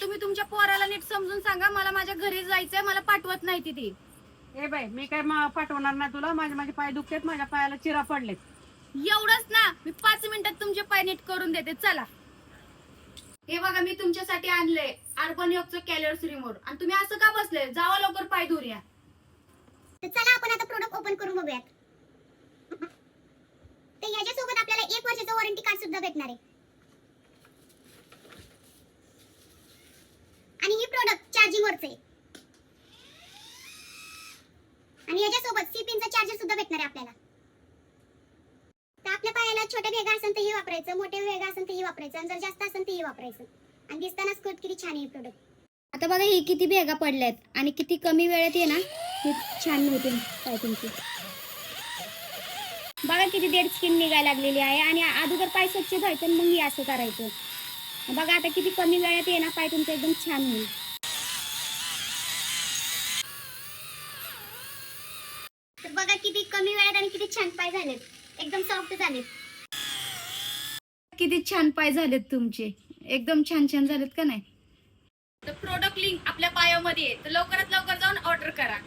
तुम्ही तुमच्या पोराला नीट समजून सांगा मला माझ्या घरी जायचंय मला पाठवत नाही ती ती. ए बाई मी काय म- पाठवणार नाही तुला? माझे माझे पाय दुखतात माझ्या पायाला चिरा पडलेत. एवढंच ना मी पाच मिनिटात तुमचे पाय नीट करून देते चला. हे बघा मी तुमच्यासाठी आणलंय अर्बन योगचं कॅलर्स रिमोट आणि तुम्ही असं का बसले? जावा लवकर पाय धुऱ्या तर चला आपण आता प्रोडक्ट ओपन करून बघूयात. तर ह्याच्यासोबत आपल्याला एक वर्षाचं वॉरंटी कार्ड सुद्धा भेटणार आहे आणि ही प्रोडक्ट आहे आणि याच्यासोबत सी पिनचा चार्जर सुद्धा भेटणार आहे आपल्याला. तर आपल्या पायाला छोटे भेगा असेल तर ही वापरायचं मोठे भेगा असेल तर ही वापरायचं आणि जर जास्त असेल तर ही वापरायचं. आणि दिसतानाच कळत किती छान आहे प्रोडक्ट आता बघा ही किती भेगा पडल्यात आणि किती कमी वेळेत ये ना हे छान होते काय तुमची. बघा किती डेड स्किन निघायला लागलेली आहे आणि अगोदर पाय स्वच्छ धुवायचं मग हे असं करायचं. बघा आता किती कमी वेळात आहे ना पाय तुमचं एकदम छान होईल. तर बघा किती कमी वेळात आणि किती छान पाय झालेत. एकदम सॉफ्ट झालेत. किती छान पाय झालेत तुमचे. एकदम छान छान झालेत का नाही? तर प्रोडक्ट लिंक आपल्या बायोमध्ये आहे. तर लवकरात लवकर जाऊन ऑर्डर करा.